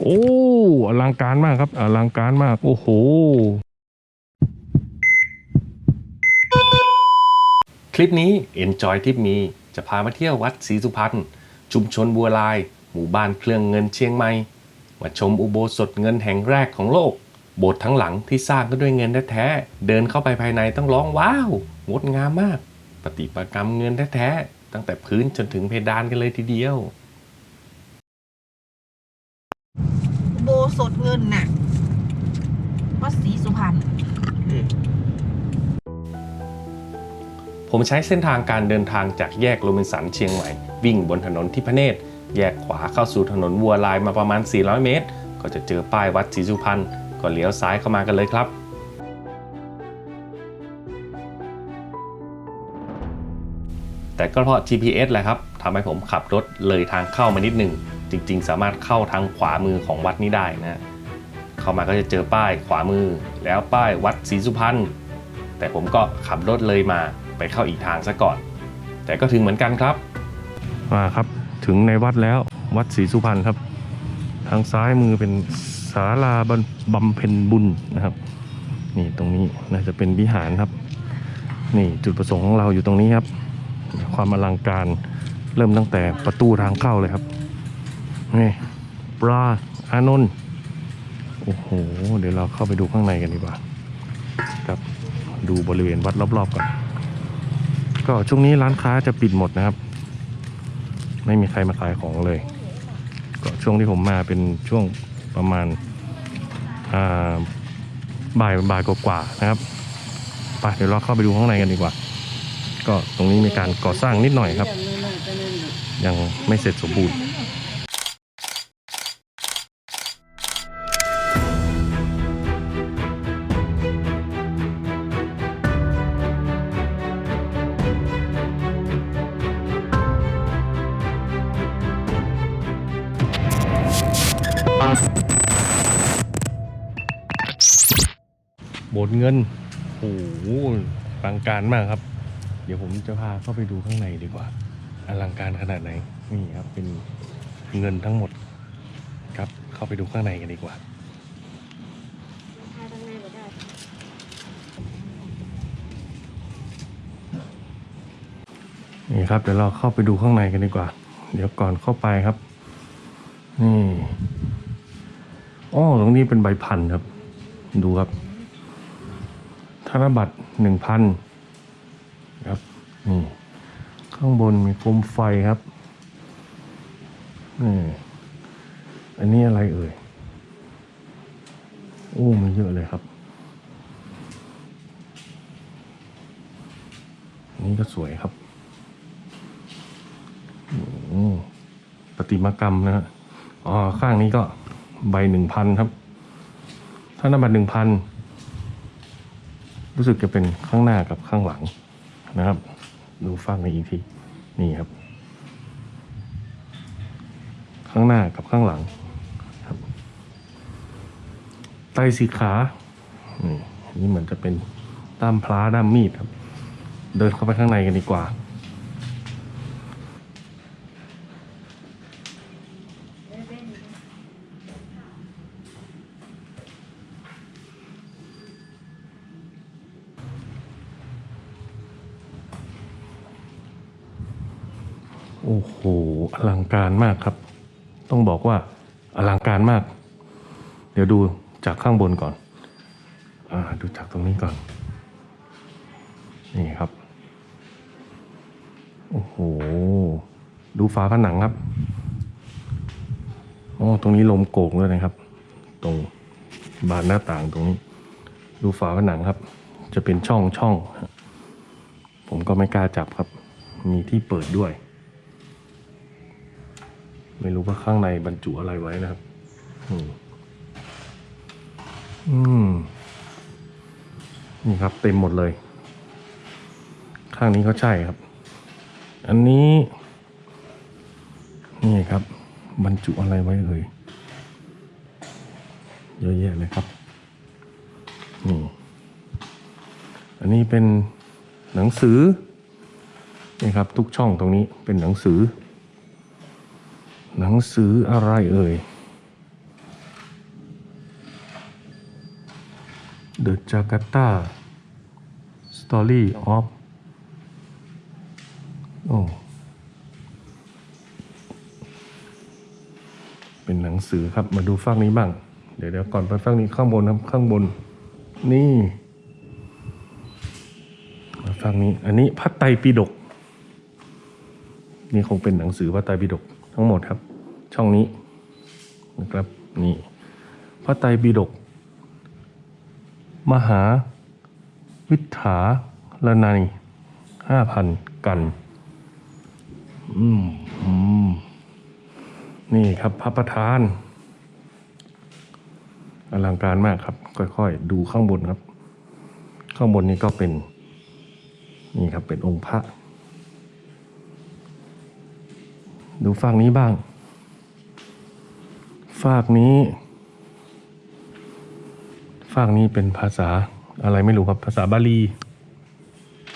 โอ้อลังการมากครับอลังการมาก โอ้โห คลิปนี้ Enjoy ทิปมี จะพามาเที่ยววัดศรีสุพรรณชุมชนบัวลาย หมู่บ้านเครื่องเงินเชียงใหม่มาชมอุโบสถเงินแห่งแรกของโลก โบสถ์ทั้งหลังที่สร้างก็ด้วยเงินแท้ๆเดินเข้าไปภายในต้องร้องว้าว งดงามมาก ปฏิมากรรมเงินแท้ๆตั้งแต่พื้นจนถึงเพดานกันเลยทีเดียว โบสถเงินน่ะวัดศรีสุพรรณผมใช้เส้นทางการเดินทางจากแยกโรบินสันเชียงใหม่ วิ่งบนถนนทิพเนตรแยกขวาเข้าสู่ถนนวัวลายมาประมาณ 400 เมตร ก็จะเจอป้ายวัดศรีสุพรรณก็เลี้ยวซ้ายเข้ามากันเลยครับแต่ก็เพราะ GPS แหละครับทำให้ผมขับรถเลยทางเข้ามานิดหนึ่ง จริง ๆ สามารถเข้าทางขวามือของวัดนี้ได้นะเข้ามาก็จะเจอป้ายขวามือ แล้วป้ายวัดศรีสุพรรณแต่ผมก็ขับรถเลยมาไปเข้าอีกทางซะก่อน แต่ก็ถึงเหมือนกันครับมาครับถึงในวัดแล้ววัดศรีสุพรรณครับ ทางซ้ายมือเป็นศาลาบำบำเพ็ญบุญนะครับ นี่ตรงนี้น่าจะเป็นวิหารครับ นี่จุดประสงค์ของเราอยู่ตรงนี้ครับ ความอลังการเริ่มตั้งแต่ประตูทางเข้าเลยครับ นี่ปลาอานนท์โอ้โห เดี๋ยวเราเข้าไปดูข้างในกันดีกว่า ครับ ดูบริเวณวัดรอบๆก่อน ก็ช่วงนี้ร้านค้าจะปิดหมดนะครับ ไม่มีใครมาขายของเลย ก็ช่วงที่ผมมาเป็นช่วงประมาณอ่าบ่ายบ่ายกว่าๆนะครับไปเดี๋ยวเราเข้าไปดูข้างในกันดีกว่า ก็ตรงนี้มีการก่อสร้างนิดหน่อยครับ ยังไม่เสร็จสมบูรณ์ โบสถ์เงิน โอ้โหอลังการมากครับ เดี๋ยวผมจะพาเข้าไปดูข้างในดีกว่า อลังการขนาดไหน นี่ครับ เป็นเงินทั้งหมด ครับ เข้าไปดูข้างในกันดีกว่านี่ครับเดี๋ยวเราเข้าไปดูข้างในกันดีกว่า เดี๋ยวก่อนเข้าไปครับ นี่ อ๋อตรงนี้เป็นใบพันครับ ดูครับ ธนบัตรหนึ่งพันครับนี่ข้างบนมีโคมไฟครับนี่อันนี้อะไรเอ่ยโอ้มันเยอะเลยครับอันนี้ก็สวยครับโอ้ประติมากรรมนะฮะอ๋อ ข้างนี้ก็ ใบหนึ่งพันครับ ธนบัตรหนึ่งพันรู้สึกจะเป็นข้างหน้ากับข้างหลังนะครับ ดูฟังในอีกทีนี่ครับ ข้างหน้ากับข้างหลังครับไตสีขานี่อันนี่เหมือนจะเป็นด้ามพลาด้ามมีดครับ เดินเข้าไปข้างในกันดีกว่า อ้โหอลังการมากครับ ต้องบอกว่าอลังการมาก เดี๋ยวดูจากข้างบนก่อนอดูจากตรงนี้ก่อน นี่ครับ โอ้โห ดูฝาผนังครับอ๋อตรงนี้ลมโกกด้วยนะครับ ตรงบานหน้าต่างตรงนี้ ดูฝาผนังครับ จะเป็นช่องช่อง ผมก็ไม่กล้าจับครับ มีที่เปิดด้วย ไม่รู้ว่าข้างในบรรจุอะไรไว้นะครับ อืม นี่ครับเต็มหมดเลย ข้างนี้ก็ใช่ครับ อันนี้ นี่ครับ บรรจุอะไรไว้เอ่ยเยอะแยะเลยครับ นี่ อันนี้เป็นหนังสือนี่ครับ ทุกช่องตรงนี้เป็นหนังสือ หนังสืออะไรเอ่ย The Jakarta Story of โอ้เป็นหนังสือครับมาดูฝั่งนี้บ้าง เดี๋ยวเดี๋ยวก่อนไปฝั่งนี้ข้างบนครับข้างบน นี่ มาฝั่งนี้ อันนี้พระไตรปิฎกนี่คงเป็นหนังสือพระไตรปิฎกทั้งหมดครับ ช่องนี้นะครับนี่พระไตรปิฎกมหาวิถาลนัยห้าพันกันอืมอืมนี่ครับพระประธาน อลังการมากครับ ค่อยๆ ดูข้างบนครับ ข้างบนนี้ก็เป็น นี่ครับเป็นองค์พระ ดูฝากนี้บ้าง ฝากนี้ฝากนี้เป็นภาษาอะไรไม่รู้ครับภาษาบาลี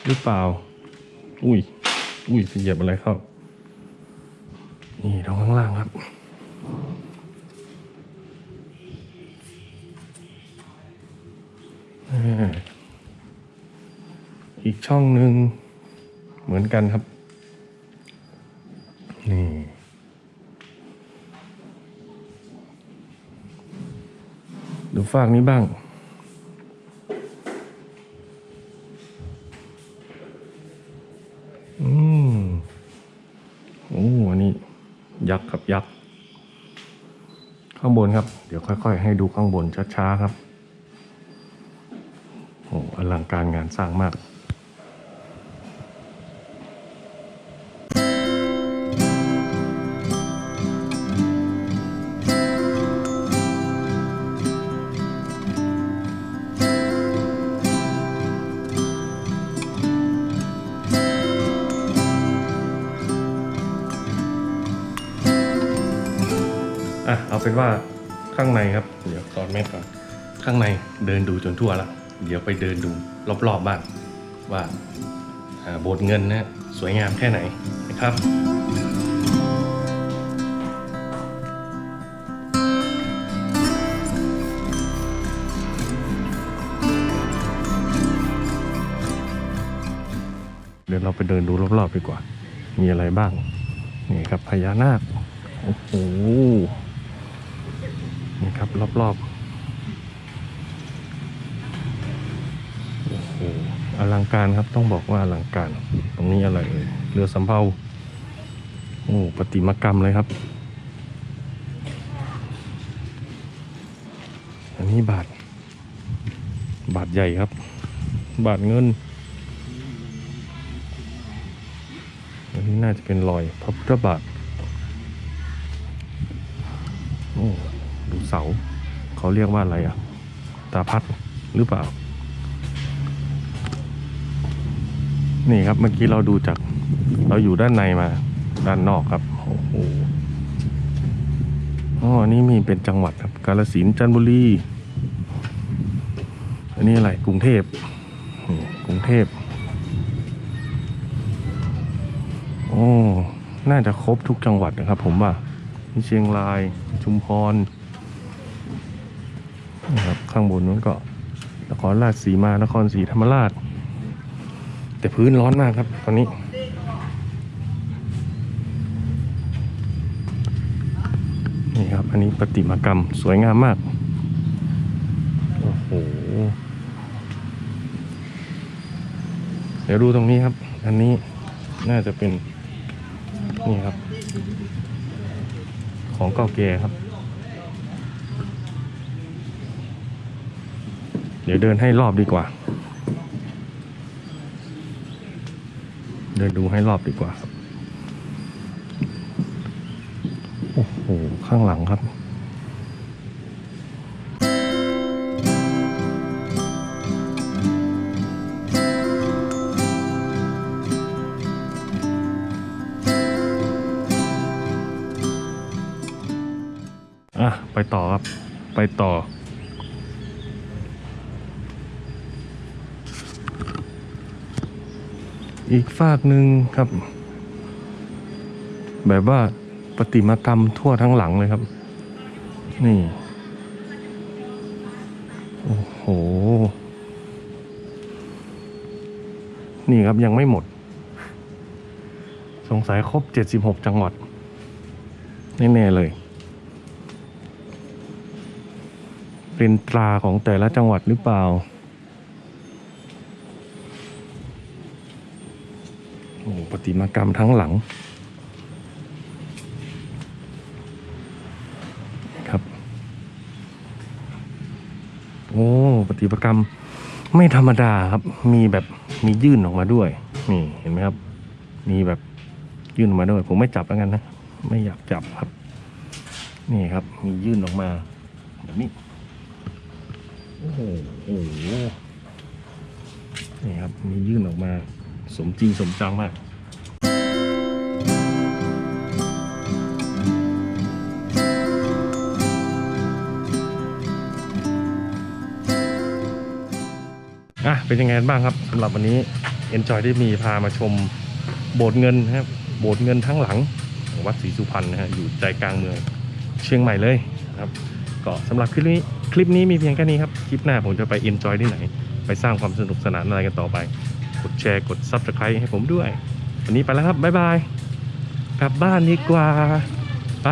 หรือเปล่า อุ้ย อุ้ยเหยียบอะไรเข้า นี่ตรงข้างล่างครับ อีกช่องหนึ่งเหมือนกันครับ ฝากนี้บ้าง อืมโอ้อันนี้ ยักษ์ครับยักษ์ ข้างบนครับ เดี๋ยวค่อยๆ ให้ดูข้างบนช้าๆครับ โอ้อลังการงานสร้างมาก เอาเป็นว่าข้างในครับ เดี๋ยวตอนแม่ก่อนข้างในเดินดูจนทั่วละเดี๋ยวไปเดินดูรอบๆบ้านว่าอ่าโบสถ์เงินนะสวยงามแค่ไหนนะครับเดี๋ยวเราไปเดินดูรอบๆดีกว่า มีอะไรบ้าง นี่ครับพญานาค โอ้โห นี่ครับรอบๆโอ้โหอลังการครับต้องบอกว่าอลังการ ตรงนี้อะไรเอ่ยเรือสำเภาโอ้ประติมากรรมเลยครับ อันนี้บาท บาทใหญ่ครับ บาทเงิน อันนี้น่าจะเป็นรอยพระพุทธบาท เสา เขาเรียกว่าอะไรอะ ตาพัดหรือเปล่า นี่ครับเมื่อกี้เราดูจาก เราอยู่ด้านในมาด้านนอกครับ โอ้โหอ๋ออันนี้มีเป็นจังหวัดครับ กาฬสินธุ์จันทบุรี อันนี้อะไร กรุงเทพกรุงเทพ โอ้ น่าจะครบทุกจังหวัดนะครับผมว่า เชียงราย ชุมพร ข้างบนนู้นก็นครราชสีมานครศรีธรรมราช แต่พื้นร้อนมากครับ ตอนนี้ นี่ครับ อันนี้ประติมากรรมสวยงามมาก โอ้โห เดี๋ยวดูตรงนี้ครับ อันนี้น่าจะเป็น นี่ครับ ของเก่าแก่ครับ เดี๋ยวเดินให้รอบดีกว่า เดินดูให้รอบดีกว่าครับโอ้โห ข้างหลังครับอะ ไปต่อครับ ไปต่อ อีกฝากหนึ่งครับ แบบว่าปฏิมากรรมทั่วทั้งหลังเลยครับ นี่ โอ้โห นี่ครับยังไม่หมด สงสัยครบ 76 จังหวัด แน่ ๆ เลย เป็นตราของแต่ละจังหวัดหรือเปล่า ติมากรรมทั้งหลังครับ โอ้ปฏิมากรรมไม่ธรรมดาครับ มีแบบมียื่นออกมาด้วย นี่เห็นไหมครับ มีแบบยื่นออกมาด้วย ผมไม่จับแล้วกันนะ ไม่อยากจับครับ นี่ครับ มียื่นออกมาแบบนี้โอ้โหโอ้โหนี่ครับ มียื่นออกมา สมจริงสมจังมาก อะเป็นยังไงบ้างครับสำหรับวันนี้ Enjoy ได้มีพามาชมโบสถ์เงินครับโบสถ์เงินทั้งหลังของวัดศรีสุพรรณนะฮะอยู่ใจกลางเมืองเชียงใหม่เลยนะครับก็สำหรับคลิปนี้คลิปนี้มีเพียงแค่นี้ครับ คลิปหน้าผมจะไป Enjoy ที่ไหน ไปสร้างความสนุกสนานอะไรกันต่อไป กดแชร์กด Subscribe ให้ผมด้วย วันนี้ไปแล้วครับบ๊ายบายกลับบ้านดีกว่าไป